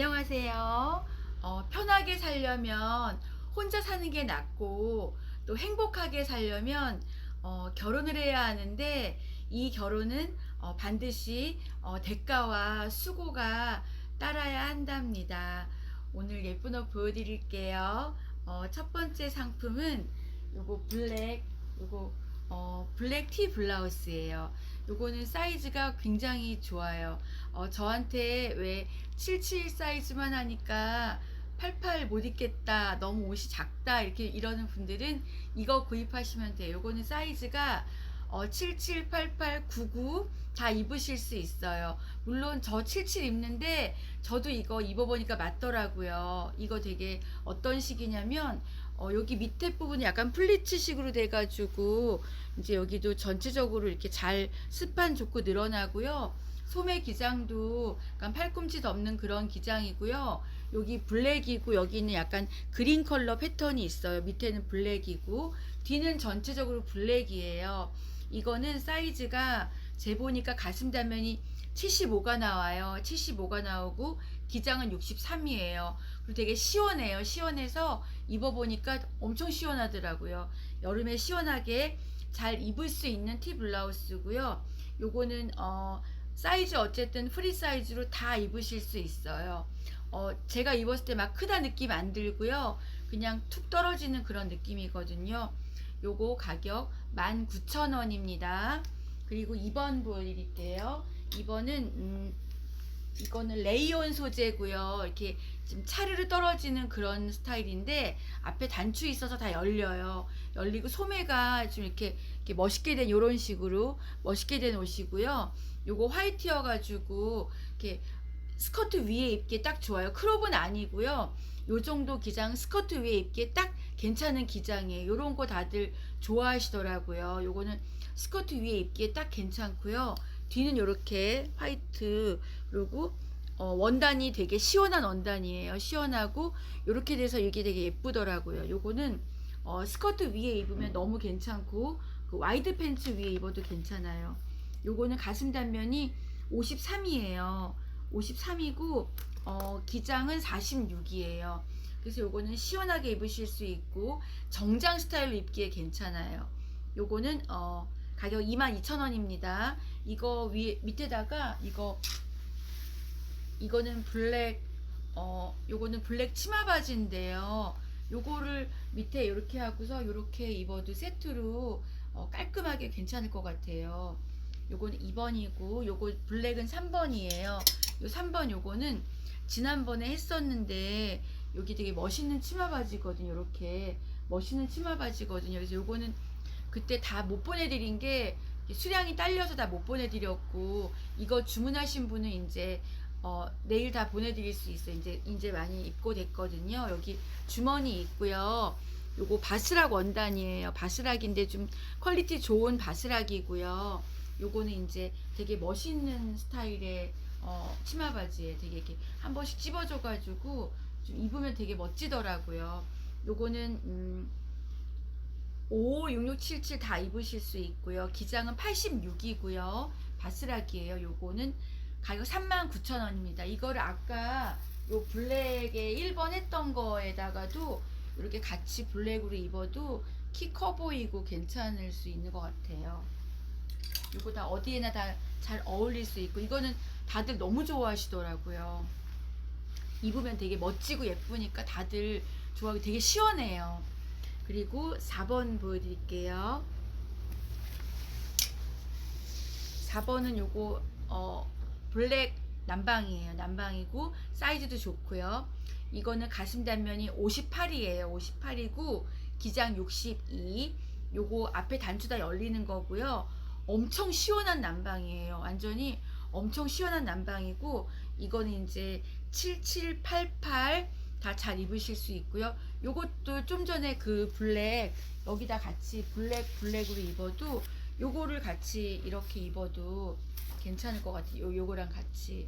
안녕하세요. 어, 편하게 살려면 혼자 사는 게 낫고 또 행복하게 살려면 어, 결혼을 해야 하는데 이 결혼은 어, 반드시 어, 대가와 수고가 따라야 한답니다. 오늘 예쁜 옷 보여드릴게요. 어, 첫 번째 상품은 요거 블랙 요거 어, 블랙 티 블라우스예요. 요거는 사이즈가 굉장히 좋아요. 어, 저한테 왜 77 사이즈만 하니까 88 못 입겠다. 너무 옷이 작다. 이렇게 이러는 분들은 이거 구입하시면 돼요. 요거는 사이즈가 어, 77, 88, 99 다 입으실 수 있어요. 물론 저 77 입는데 저도 이거 입어보니까 맞더라고요. 이거 되게 어떤 식이냐면 어, 여기 밑에 부분이 약간 플리츠식으로 돼가지고 이제 여기도 전체적으로 이렇게 잘 스판 좋고 늘어나고요. 소매 기장도 약간 팔꿈치도 없는 그런 기장이고요. 여기 블랙이고 여기는 약간 그린 컬러 패턴이 있어요. 밑에는 블랙이고 뒤는 전체적으로 블랙이에요. 이거는 사이즈가 재보니까 가슴 단면이 75가 나와요. 75가 나오고 기장은 63이에요. 되게 시원해요. 시원해서 입어보니까 엄청 시원하더라고요. 여름에 시원하게 잘 입을 수 있는 티 블라우스고요. 요거는 어 사이즈 어쨌든 프리 사이즈로 다 입으실 수 있어요. 어 제가 입었을 때 막 크다 느낌 안 들고요. 그냥 툭 떨어지는 그런 느낌이거든요. 요거 가격 19,000원입니다. 그리고 2번 보여드릴게요. 2번은 음, 이거는 레이온 소재고요. 이렇게 좀 차르르 떨어지는 그런 스타일인데 앞에 단추 있어서 다 열려요. 열리고 소매가 좀 이렇게, 이렇게 멋있게 된 이런 식으로 멋있게 된 옷이고요. 요거 화이트여 가지고 이렇게 스커트 위에 입기에 딱 좋아요. 크롭은 아니고요. 요 정도 기장 스커트 위에 입기에 딱 괜찮은 기장이에요. 요런 거 다들 좋아하시더라고요. 요거는 스커트 위에 입기에 딱 괜찮고요. 뒤는 이렇게 화이트 그리고 어, 원단이 되게 시원한 원단이에요. 시원하고 이렇게 돼서 이게 되게 예쁘더라고요. 요거는 어, 스커트 위에 입으면 너무 괜찮고 그 와이드 팬츠 위에 입어도 괜찮아요. 요거는 가슴 단면이 53이에요. 53이고 어, 기장은 46이에요. 그래서 요거는 시원하게 입으실 수 있고 정장 스타일로 입기에 괜찮아요. 요거는 어, 가격 22,000원입니다. 이거 위에 밑에다가 이거 이거는 블랙 어 요거는 블랙 치마 바지인데요. 요거를 밑에 이렇게 하고서 이렇게 입어도 세트로 어, 깔끔하게 괜찮을 것 같아요. 요거는 2번이고 요거 블랙은 3번이에요. 요 3번 요거는 지난번에 했었는데 여기 되게 멋있는 치마 바지거든요. 이렇게 멋있는 치마 바지거든요. 그래서 요거는 그때 다 못 보내드린 게 수량이 딸려서 다 못 보내드렸고 이거 주문하신 분은 이제 어, 내일 다 보내드릴 수 있어요. 이제 이제 많이 입고 됐거든요. 여기 주머니 있고요. 요거 바스락 원단이에요. 바스락인데 좀 퀄리티 좋은 바스락이고요. 요거는 이제 되게 멋있는 스타일의 어, 치마 바지에 되게 이렇게 한 번씩 찝어줘가지고 좀 입으면 되게 멋지더라고요. 요거는 음, 5, 6, 6, 7, 7 다 입으실 수 있고요. 기장은 86이고요. 바스락이에요. 요거는 가격 39,000원입니다. 이거를 아까 요 블랙에 1번 했던 거에다가도 이렇게 같이 블랙으로 입어도 키 커 보이고 괜찮을 수 있는 것 같아요. 이거 다 어디에나 다 잘 어울릴 수 있고 이거는 다들 너무 좋아하시더라고요. 입으면 되게 멋지고 예쁘니까 다들 좋아하고 되게 시원해요. 그리고 4번 보여드릴게요. 4번은 요거 어 블랙 남방이에요. 남방이고 사이즈도 좋고요. 이거는 가슴 단면이 58이에요. 58이고 기장 62. 요거 앞에 단추 다 열리는 거고요. 엄청 시원한 남방이에요. 완전히 엄청 시원한 남방이고 이거는 이제 7788 다 잘 입으실 수 있고요. 요것도 좀 전에 그 블랙 여기다 같이 블랙 블랙으로 입어도 요거를 같이 이렇게 입어도 괜찮을 것 같아요. 요, 요거랑 같이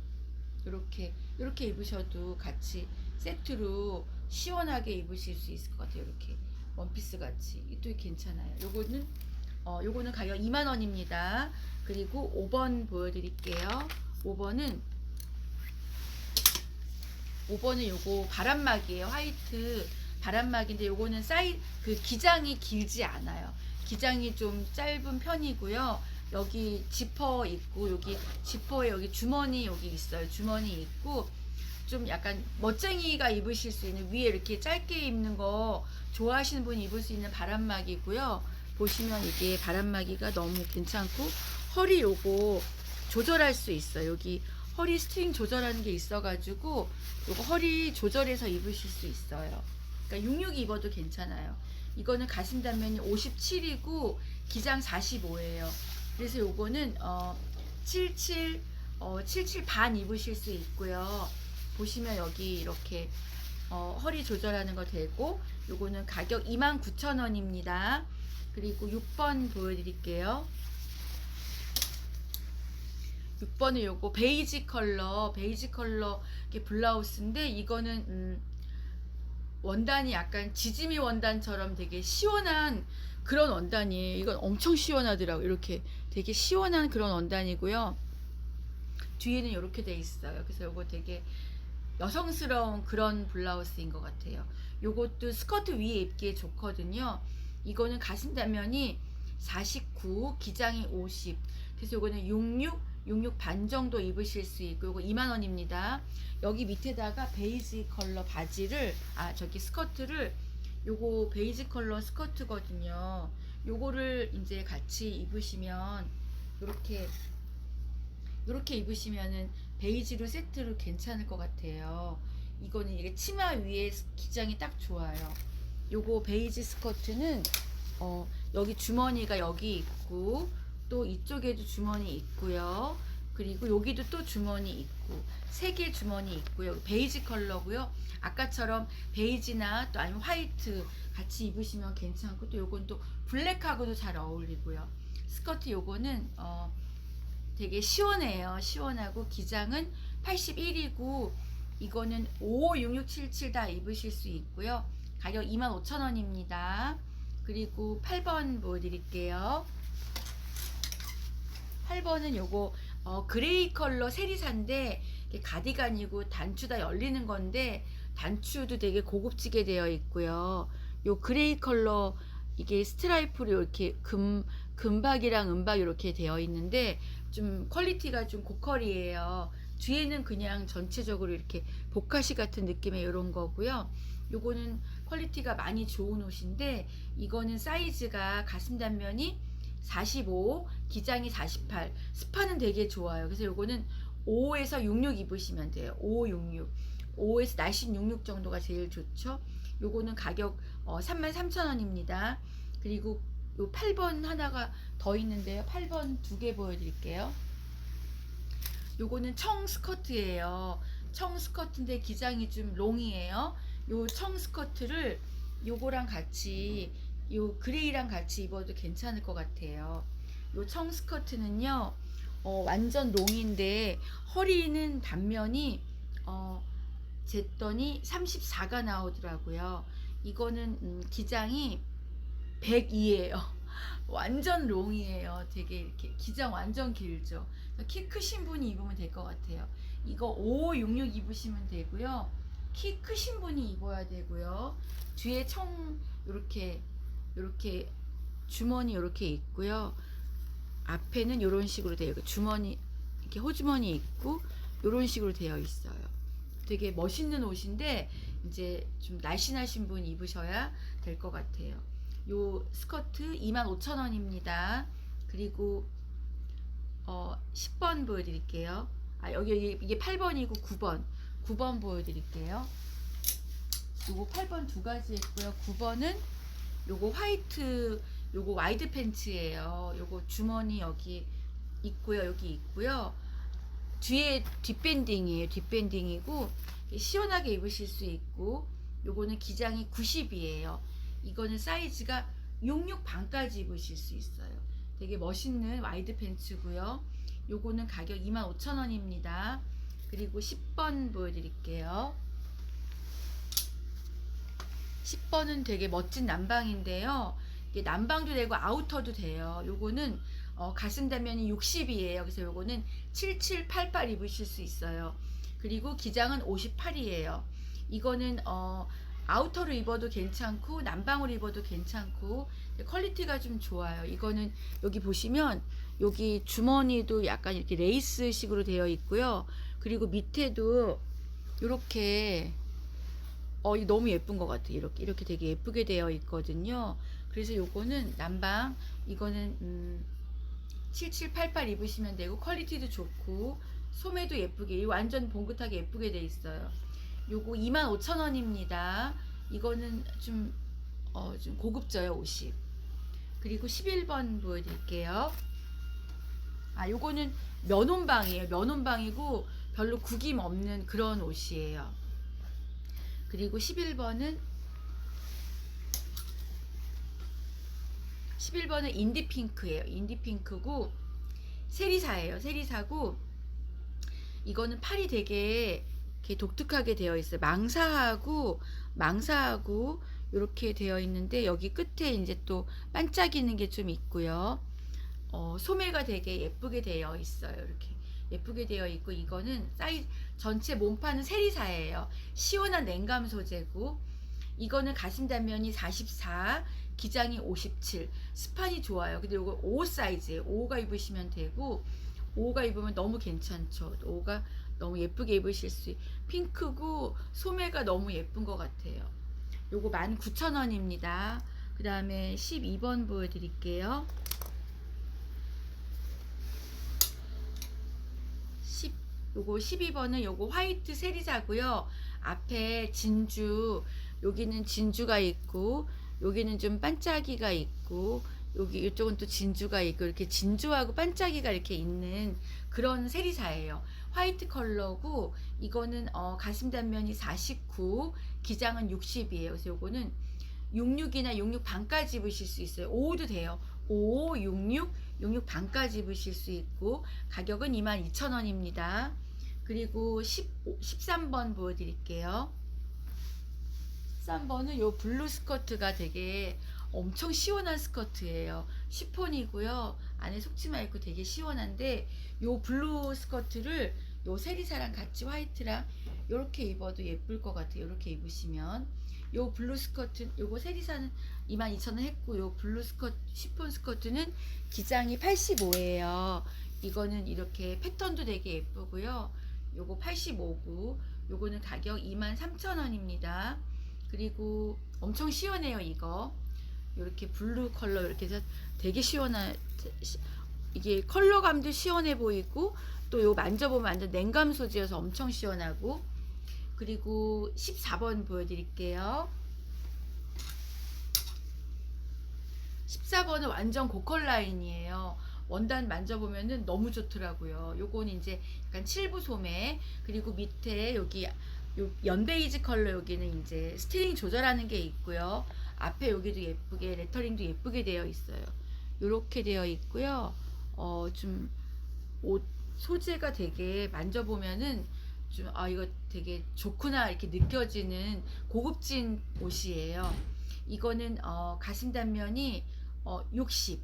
요렇게 요렇게 입으셔도 같이 세트로 시원하게 입으실 수 있을 것 같아요. 이렇게 원피스 같이 또 괜찮아요. 요거는 어 요거는 가격 2만 원입니다. 그리고 5번 보여드릴게요. 5번은 5번은 요거 바람막이에요. 화이트 바람막인데 요거는 사이 그 기장이 길지 않아요. 기장이 좀 짧은 편이고요. 여기 지퍼 있고 여기 지퍼에 여기 주머니 여기 있어요. 주머니 있고 좀 약간 멋쟁이가 입으실 수 있는 위에 이렇게 짧게 입는 거 좋아하시는 분이 입을 수 있는 바람막이고요. 보시면 이게 바람막이가 너무 괜찮고 허리 요거 조절할 수 있어요. 여기 허리 스트링 조절하는 게 있어가지고 요거 허리 조절해서 입으실 수 있어요. 그러니까 66 입어도 괜찮아요. 이거는 가슴 단면이 57이고 기장 45예요. 그래서 요거는 어, 77 어, 77 반 입으실 수 있고요. 보시면 여기 이렇게 어, 허리 조절하는 거 되고 요거는 가격 29,000원입니다. 그리고 6번 보여드릴게요. 6번은 요거 베이지 컬러, 베이지 컬러 이게 블라우스인데 이거는 음, 원단이 약간 지짐이 원단처럼 되게 시원한 그런 원단이에요. 이건 엄청 시원하더라고요. 이렇게 되게 시원한 그런 원단이고요. 뒤에는 이렇게 돼 있어요. 그래서 요거 되게 여성스러운 그런 블라우스인 것 같아요. 요것도 스커트 위에 입기에 좋거든요. 이거는 가슴 단면이 49, 기장이 50. 그래서 요거는 66, 66 반 정도 입으실 수 있고 요거 2만 원입니다. 여기 밑에다가 베이지 컬러 바지를 아 저기 스커트를 요거 베이지 컬러 스커트거든요. 요거를 이제 같이 입으시면 요렇게 요렇게 입으시면은 베이지로 세트로 괜찮을 것 같아요. 이거는 이게 치마 위에 기장이 딱 좋아요. 요거 베이지 스커트는 어 여기 주머니가 여기 있고 또 이쪽에도 주머니 있고요. 그리고 여기도 또 주머니 있고 세 개 주머니 있고요. 베이지 컬러고요. 아까처럼 베이지나 또 아니면 화이트 같이 입으시면 괜찮고 또 요건 또 블랙하고도 잘 어울리고요. 스커트 요거는 어 되게 시원해요. 시원하고 기장은 81이고 이거는 556677 다 입으실 수 있고요. 가격 25,000원입니다. 그리고 8번 보여드릴게요. 8번은 요거 어, 그레이 컬러 세리사인데 가디건이고 단추 다 열리는 건데 단추도 되게 고급지게 되어 있고요. 요 그레이 컬러 이게 스트라이프로 이렇게 금 금박이랑 은박 이렇게 되어 있는데 좀 퀄리티가 좀 고퀄이에요. 뒤에는 그냥 전체적으로 이렇게 보카시 같은 느낌의 이런 거고요. 요거는 퀄리티가 많이 좋은 옷인데 이거는 사이즈가 가슴 단면이 45, 기장이 48. 스파는 되게 좋아요. 그래서 요거는 5에서 66 입으시면 돼요. 5, 66. 5에서 날씬 66 정도가 제일 좋죠. 요거는 가격 어, 33,000원입니다. 그리고 요 8번 하나가 더 있는데요. 8번 두 개 보여드릴게요. 요거는 청 스커트예요. 청 스커트인데 기장이 좀 롱이에요. 요 청 스커트를 요거랑 같이 요 그레이랑 같이 입어도 괜찮을 것 같아요. 요 청 스커트는요, 어, 완전 롱인데 허리는 단면이 어, 쟀더니 34가 나오더라고요. 이거는 음, 기장이 102예요. 완전 롱이에요. 되게 이렇게 기장 완전 길죠. 키 크신 분이 입으면 될 것 같아요. 이거 5566 입으시면 되고요. 키 크신 분이 입어야 되고요. 뒤에 청 이렇게 이렇게 주머니 이렇게 있고요. 앞에는 이런 식으로 되어 있고 주머니 이렇게 호주머니 있고 이런 식으로 되어 있어요. 되게 멋있는 옷인데 이제 좀 날씬하신 분 입으셔야 될 것 같아요. 요 스커트 25,000원입니다. 그리고 어 10번 보여드릴게요. 아 여기 이게- 이게 8번이고 9번 9번 보여드릴게요. 요거 8번 두 가지 있고요. 9번은 요거 화이트 요거 와이드 팬츠예요. 요거 주머니 여기 있고요. 여기 있고요. 뒤에 뒷밴딩이에요. 뒷밴딩이고 시원하게 입으실 수 있고 요거는 기장이 90이에요. 이거는 사이즈가 66 반까지 입으실 수 있어요. 되게 멋있는 와이드 팬츠고요. 요거는 가격 25,000원입니다. 그리고 10번 보여드릴게요. 10번은 되게 멋진 난방인데요. 이게 난방도 되고 아우터도 돼요. 요거는 어, 가슴 단면이 60이에요. 그래서 요거는 7788 입으실 수 있어요. 그리고 기장은 58이에요. 이거는 어 아우터로 입어도 괜찮고 남방으로 입어도 괜찮고 퀄리티가 좀 좋아요. 이거는 여기 보시면 여기 주머니도 약간 이렇게 레이스식으로 되어 있고요. 그리고 밑에도 이렇게 어, 이 너무 예쁜 것 같아요. 이렇게 이렇게 되게 예쁘게 되어 있거든요. 그래서 요거는 남방 이거는 음, 7788 입으시면 되고 퀄리티도 좋고 소매도 예쁘게 이 완전 봉긋하게 예쁘게 돼 있어요. 요거 25,000원입니다. 이거는 좀, 어, 좀 고급져요, 옷이. 그리고 11번 보여드릴게요. 아, 요거는 면온방이에요. 면온방이고 별로 구김 없는 그런 옷이에요. 그리고 11번은 11번은 인디핑크예요. 인디핑크고 세리사예요. 세리사고 이거는 팔이 되게 이렇게 독특하게 되어 있어요. 망사하고 망사하고 이렇게 되어 있는데 여기 끝에 이제 또 반짝이는 게 좀 있고요. 어, 소매가 되게 예쁘게 되어 있어요. 이렇게 예쁘게 되어 있고 이거는 사이 전체 몸판은 세리사예요. 시원한 냉감 소재고 이거는 가심 단면이 44, 기장이 57, 스판이 좋아요. 근데 이거 5 사이즈예요. 5가 입으시면 되고 5가 입으면 너무 괜찮죠. 5가 너무 예쁘게 입으실 수 있... 핑크고 소매가 너무 예쁜 것 같아요. 요거 19,000원입니다. 그 다음에 12번 보여드릴게요. 10, 요거 12번은 요거 화이트 세리자고요. 앞에 진주, 여기는 진주가 있고, 여기는 좀 반짝이가 있고, 여기 이쪽은 또 진주가 있고 이렇게 진주하고 반짝이가 이렇게 있는 그런 세리사예요. 화이트 컬러고 이거는 어, 가심 단면이 49, 기장은 60이에요. 그래서 요거는 66이나 66 반까지 입으실 수 있어요. 5도 돼요. 5, 66, 66 반까지 입으실 수 있고 가격은 22,000원입니다. 그리고 10, 13번 보여드릴게요. 13번은 요 블루 스커트가 되게 엄청 시원한 스커트예요. 시폰이고요. 안에 속치마 입고 되게 시원한데 요 블루 스커트를 요 세리사랑 같이 화이트랑 요렇게 입어도 예쁠 것 같아요. 요렇게 입으시면 요 블루 스커트 요거 세리사는 22,000원 했고 요 블루 스커트 시폰 스커트는 기장이 85예요. 이거는 이렇게 패턴도 되게 예쁘고요. 요거 85구 요거는 가격 23,000원입니다. 그리고 엄청 시원해요 이거 이렇게 블루 컬러 이렇게 해서 되게 시원한 이게 컬러감도 시원해 보이고 또 요 만져보면 완전 냉감 소재여서 엄청 시원하고 그리고 14번 보여드릴게요 14번은 완전 고컬 라인이에요 원단 만져보면은 너무 좋더라고요 요건 이제 약간 칠부 소매 그리고 밑에 여기 요 연베이지 컬러 여기는 이제 스트링 조절하는 게 있고요. 앞에 여기도 예쁘게 레터링도 예쁘게 되어 있어요. 이렇게 되어 있고요. 어 좀 옷 소재가 되게 만져보면은 좀 아 이거 되게 좋구나 이렇게 느껴지는 고급진 옷이에요. 이거는 어 가심 단면이 어 60,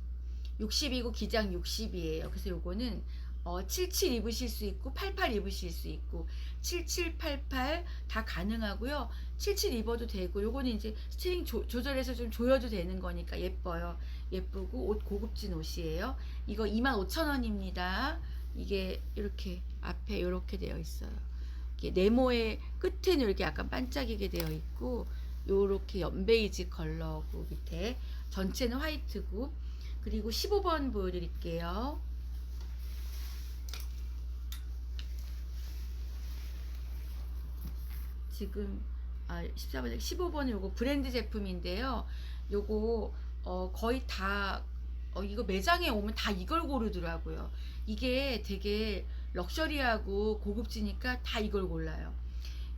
60이고 기장 60이에요. 그래서 요거는 어, 77 입으실 수 있고 88 입으실 수 있고 77, 88 다 가능하고요. 77 입어도 되고 요거는 이제 스트링 조, 조절해서 좀 조여도 되는 거니까 예뻐요. 예쁘고 옷 고급진 옷이에요. 이거 25,000원입니다. 이게 이렇게 앞에 이렇게 되어 있어요. 이게 네모의 끝에는 이렇게 약간 반짝이게 되어 있고 요렇게 연베이지 컬러고 밑에 전체는 화이트고 그리고 15번 보여드릴게요. 지금 아 14번 15번은 요거 브랜드 제품인데요. 요거 어 거의 다 어, 이거 매장에 오면 다 이걸 고르더라고요. 이게 되게 럭셔리하고 고급지니까 다 이걸 골라요.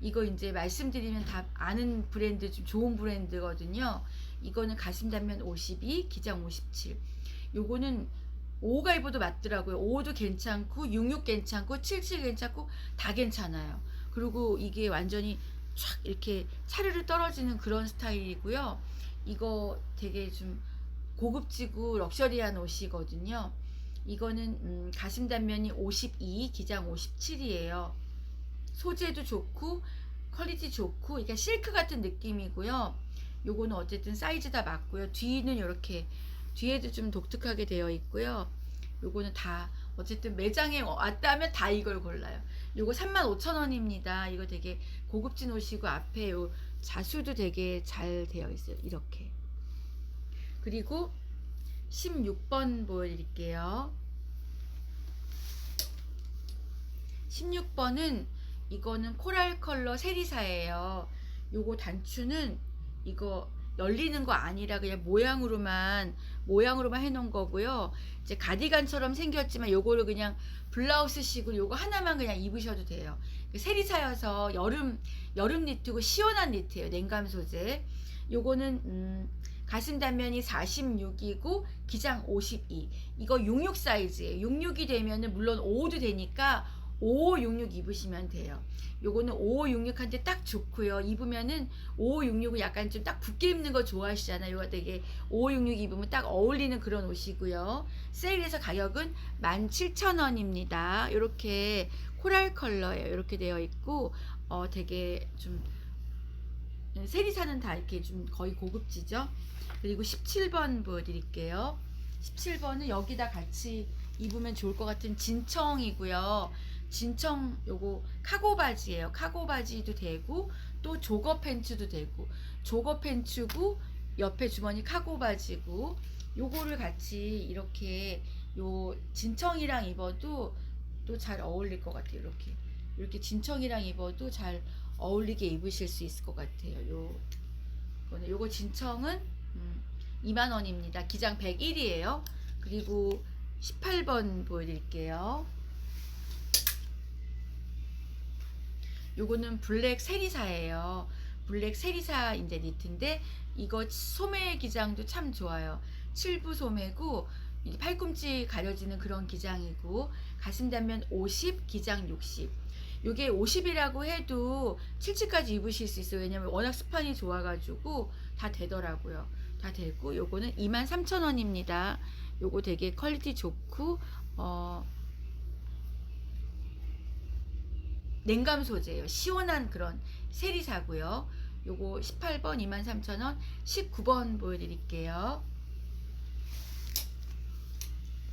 이거 이제 말씀드리면 다 아는 브랜드 좀 좋은 브랜드거든요. 이거는 가심 단면 52, 기장 57. 요거는 5가 입어도 맞더라고요. 5도 괜찮고 66 괜찮고 77 괜찮고 다 괜찮아요. 그리고 이게 완전히 촥 이렇게 차르르 떨어지는 그런 스타일이고요. 이거 되게 좀 고급지고 럭셔리한 옷이거든요. 이거는 음, 가심 단면이 52, 기장 57이에요. 소재도 좋고 퀄리티 좋고 그러니까 실크 같은 느낌이고요. 요거는 어쨌든 사이즈 다 맞고요. 뒤는 이렇게 뒤에도 좀 독특하게 되어 있고요. 요거는 다 어쨌든 매장에 왔다면 다 이걸 골라요. 요거 35,000원입니다. 이거 되게 고급진 옷이고 앞에 요 자수도 되게 잘 되어 있어요. 이렇게. 그리고 16번 보여드릴게요. 16번은 이거는 코랄 컬러 세리사예요. 요거 단추는 이거 열리는 거 아니라 그냥 모양으로만 모양으로만 해놓은 거고요. 이제 가디건처럼 생겼지만 요거를 그냥 블라우스식으로 요거 하나만 그냥 입으셔도 돼요. 세리사여서 여름 여름 니트고 시원한 니트예요. 냉감 소재. 요거는 음, 가슴 단면이 46이고 기장 52. 이거 66 사이즈예요. 66이 되면은 물론 55도 되니까 5566 입으시면 돼요. 요거는 5566한테 딱 좋고요. 입으면은 5566은 약간 좀 딱 붓게 입는 거 좋아하시잖아요. 요거 되게 5566 입으면 딱 어울리는 그런 옷이고요. 세일해서 가격은 17,000원입니다. 요렇게 코랄 컬러예요. 이렇게 되어 있고 어 되게 좀 세리사는 다 이렇게 좀 거의 고급지죠. 그리고 17번 보여드릴게요. 17번은 여기다 같이 입으면 좋을 것 같은 진청이고요. 진청 요거 카고 바지예요. 카고 바지도 되고 또 조거 팬츠도 되고 조거 팬츠고 옆에 주머니 카고 바지고 요거를 같이 이렇게 요 진청이랑 입어도 또 잘 어울릴 것 같아요. 이렇게 이렇게 진청이랑 입어도 잘 어울리게 입으실 수 있을 것 같아요. 요 요거 진청은 음, 2만 원입니다. 기장 101이에요. 그리고 18번 보여드릴게요. 요거는 블랙 세리사예요. 블랙 세리사 이제 니트인데 이거 소매 기장도 참 좋아요. 7부 소매고 이 팔꿈치 가려지는 그런 기장이고 가슴 단면 50, 기장 60. 요게 50이라고 해도 77까지 입으실 수 있어요. 왜냐면 워낙 스판이 좋아가지고 다 되더라고요. 다 되고 요거는 23,000원입니다. 요거 되게 퀄리티 좋고 어 냉감 소재예요. 시원한 그런 세리사고요. 요거 18번 23,000원, 19번 보여드릴게요.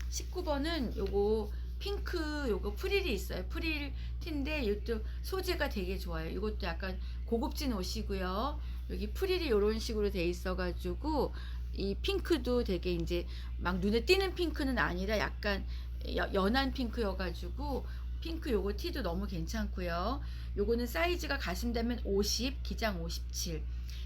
19번은 요거 핑크 요거 프릴이 있어요. 프릴 티인데 이것도 소재가 되게 좋아요. 이것도 약간 고급진 옷이고요. 여기 프릴이 이런 식으로 돼 있어가지고 이 핑크도 되게 이제 막 눈에 띄는 핑크는 아니라 약간 여- 연한 핑크여가지고 핑크 요거 티도 너무 괜찮고요. 요거는 사이즈가 가슴 되면 50, 기장 57.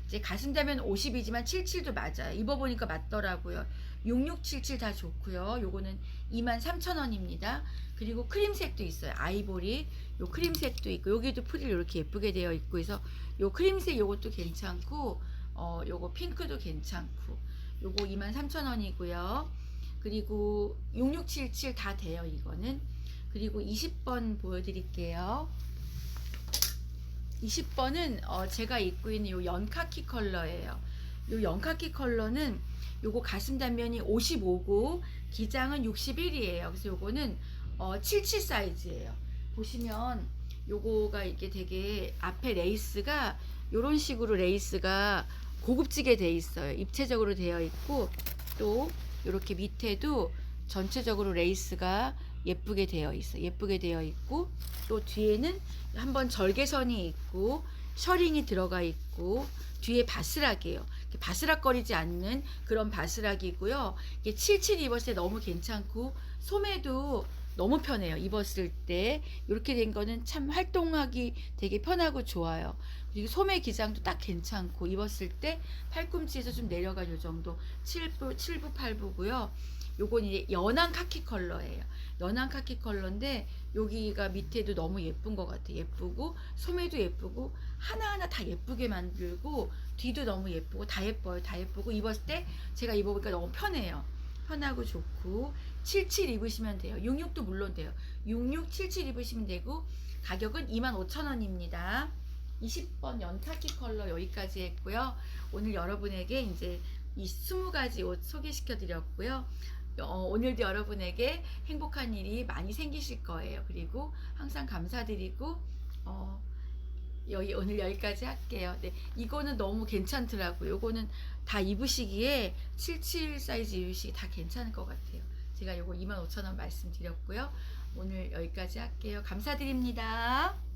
이제 가슴 되면 50이지만 77도 맞아요. 입어보니까 맞더라고요. 6677 다 좋고요. 요거는 23,000원입니다. 그리고 크림색도 있어요. 아이보리. 요 크림색도 있고 여기도 프릴 이렇게 예쁘게 되어 있고 해서 요 크림색 요것도 괜찮고 어 요거 핑크도 괜찮고 요거 23,000원이고요. 그리고 6677 다 돼요. 이거는. 그리고 20번 보여 드릴게요. 20번은 어 제가 입고 있는 요 연카키 컬러예요. 요 연카키 컬러는 요거 가슴 단면이 55고 기장은 61이에요. 그래서 요거는 어, 77 사이즈예요. 보시면 요거가 이게 되게 앞에 레이스가 요런 식으로 레이스가 고급지게 돼 있어요. 입체적으로 되어 있고 또 이렇게 밑에도 전체적으로 레이스가 예쁘게 되어 있어. 예쁘게 되어 있고 또 뒤에는 한번 절개선이 있고 셔링이 들어가 있고 뒤에 바스락이에요. 바스락거리지 않는 그런 바스락이고요. 이게 77 입었을 때 너무 괜찮고 소매도 너무 편해요. 입었을 때 이렇게 된 거는 참 활동하기 되게 편하고 좋아요. 그리고 소매 기장도 딱 괜찮고 입었을 때 팔꿈치에서 좀 내려간 요 정도 7부 7부 8부고요. 요건 이제 연한 카키 컬러예요. 연한 카키 컬러인데 여기가 밑에도 너무 예쁜 것 같아. 예쁘고 소매도 예쁘고 하나하나 다 예쁘게 만들고 뒤도 너무 예쁘고 다 예뻐요. 다 예쁘고 입었을 때 제가 입어보니까 너무 편해요. 편하고 좋고 77 입으시면 돼요. 66도 물론 돼요. 66, 77 입으시면 되고 가격은 25,000원입니다. 20번 연카키 컬러 여기까지 했고요. 오늘 여러분에게 이제 이 20가지 옷 소개시켜 드렸고요. 어, 오늘도 여러분에게 행복한 일이 많이 생기실 거예요. 그리고 항상 감사드리고 어, 여기 오늘 여기까지 할게요. 네, 이거는 너무 괜찮더라고요. 요거는 다 입으시기에 77 사이즈 입으시기 다 괜찮을 것 같아요. 제가 요거 25,000원 말씀드렸고요. 오늘 여기까지 할게요. 감사드립니다.